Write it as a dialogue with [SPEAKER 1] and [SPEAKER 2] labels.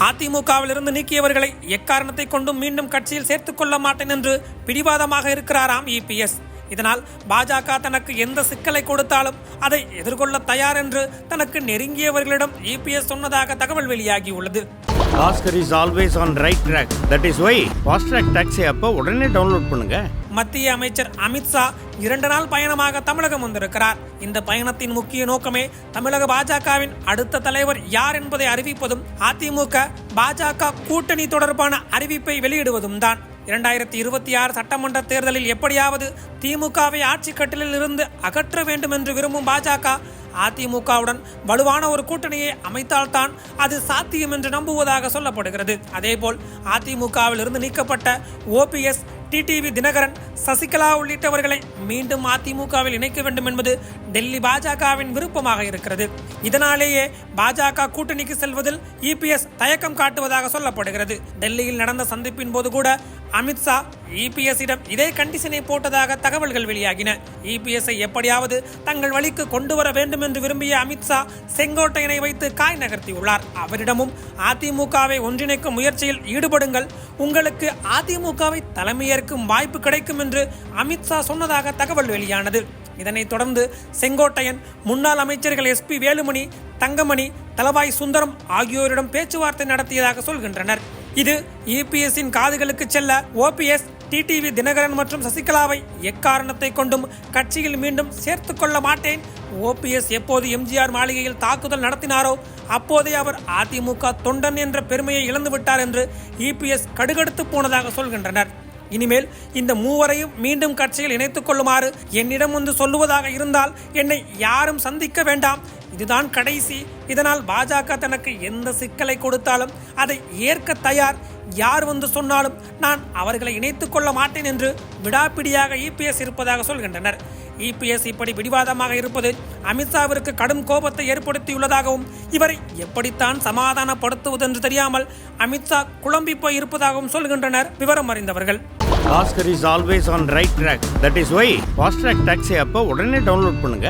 [SPEAKER 1] அதிமுகவிலிருந்து நீக்கியவர்களை எக்காரணத்தை கொண்டும் மீண்டும் கட்சியில் சேர்த்துக் கொள்ள மாட்டேன் என்று பிடிவாதமாக இருக்கிறாராம் இபிஎஸ். இதனால் பாஜக தனக்கு எந்த சிக்கலை கொடுத்தாலும் அதை எதிர்கொள்ள தயார் என்று தனக்கு நெருங்கியவர்களிடம் இபிஎஸ் சொன்னதாக தகவல் வெளியாகியுள்ளது.
[SPEAKER 2] Oscar is always on right track that is why fast track taxi அப்போ உடனே டவுன்லோட் பண்ணுங்க.
[SPEAKER 1] மத்திய அமைச்சர் அமித்ஷா இரண்டு நாள் பயணமாக தமிழகம் வந்திருக்கிறார். இந்த பயணத்தின் முக்கிய நோக்கமே தமிழக பாஜகவின் அடுத்த தலைவர் யார் என்பதை அறிவிப்பதும் அதிமுக பாஜக கூட்டணி தொடர்பான அறிவிப்பை வெளியிடுவதும் தான். இரண்டாயிரத்தி இருபத்தி ஆறு சட்டமன்ற தேர்தலில் எப்படியாவது திமுகவை ஆட்சி கட்டிலில் இருந்து அகற்ற வேண்டும் என்று விரும்பும் பாஜக அதிமுகவுடன் வலுவான ஒரு கூட்டணியை அமைத்தால்தான் அது சாத்தியம் என்று நம்புவதாக சொல்லப்படுகிறது. அதேபோல் அதிமுகவில் இருந்து நீக்கப்பட்ட ஓபிஎஸ் டிடிவி தினகரன் சசிகலா உள்ளிட்டவர்களை மீண்டும் அதிமுகவில் இணைக்க வேண்டும் என்பது டெல்லி பாஜகவின் விருப்பமாக இருக்கிறது. இதனாலேயே பாஜக கூட்டணிக்கு செல்வதில் இபிஎஸ் தயக்கம் காட்டுவதாக சொல்லப்படுகிறது. டெல்லியில் நடந்த சந்திப்பின் போது கூட அமித்ஷா இபிஎஸ்இடம் இதே கண்டிஷனை போட்டதாக தகவல்கள் வெளியாகின. இபிஎஸ்ஐ எப்படியாவது தங்கள் வழிக்கு கொண்டு வர வேண்டும் என்று விரும்பிய அமித்ஷா செங்கோட்டையனை வைத்து காய் நகர்த்தியுள்ளார். அவரிடமும் அதிமுகவை ஒன்றிணைக்கும் முயற்சியில் ஈடுபடுங்கள். உங்களுக்கு அதிமுகவை தலைமையேற்கும் வாய்ப்பு கிடைக்கும் என்று அமித்ஷா சொன்னதாக தகவல் வெளியானது. இதனைத் தொடர்ந்து செங்கோட்டையன் முன்னாள் அமைச்சர்கள் எஸ்பி வேலுமணி தங்கமணி தலவாய் சுந்தரம் ஆகியோரிடம் பேச்சுவார்த்தை நடத்தியதாக சொல்கின்றனர். இது இபிஎஸ்ஸின் காதுகளுக்கு செல்ல ஓபிஎஸ் டிடிவி தினகரன் மற்றும் சசிகலாவை எக்காரணத்தை கொண்டும் கட்சியில் மீண்டும் சேர்த்து கொள்ள மாட்டேன். ஓபிஎஸ் எப்போது எம்ஜிஆர் மாளிகையில் தாக்குதல் நடத்தினாரோ அப்போதே அவர் அதிமுக தொண்டன் என்ற பெருமையை இழந்துவிட்டார் என்று இபிஎஸ் கடுகடுத்து போனதாக சொல்கின்றனர். இனிமேல் இந்த மூவரையும் மீண்டும் கட்சியில் இணைத்துக் கொள்ளுமாறு என்னிடம் வந்து சொல்லுவதாக இருந்தால் என்னை யாரும் சந்திக்க வேண்டாம். இதுதான் கடைசி. இதனால் பாஜக தனக்கு எந்த சிக்கலை கொடுத்தாலும் அதை ஏற்க தயார். யார் வந்து சொன்னாலும் நான் அவர்களை இணைத்துக் கொள்ள மாட்டேன் என்று விடாப்பிடியாக இபிஎஸ் இருப்பதாக சொல்கின்றனர். இபிஎஸ் இப்படி பிடிவாதமாக இருப்பது அமித்ஷாவிற்கு கடும் கோபத்தை ஏற்படுத்தியுள்ளதாகவும் இவரை எப்படித்தான் சமாதானப்படுத்துவதென்று தெரியாமல் அமித்ஷா குழம்பி போய் இருப்பதாகவும் சொல்கின்றனர் விவரம் அறிந்தவர்கள்.
[SPEAKER 2] Oscar is always on right track that is why fast track taxi அப்போ உடனே டவுன்லோட் பண்ணுங்க.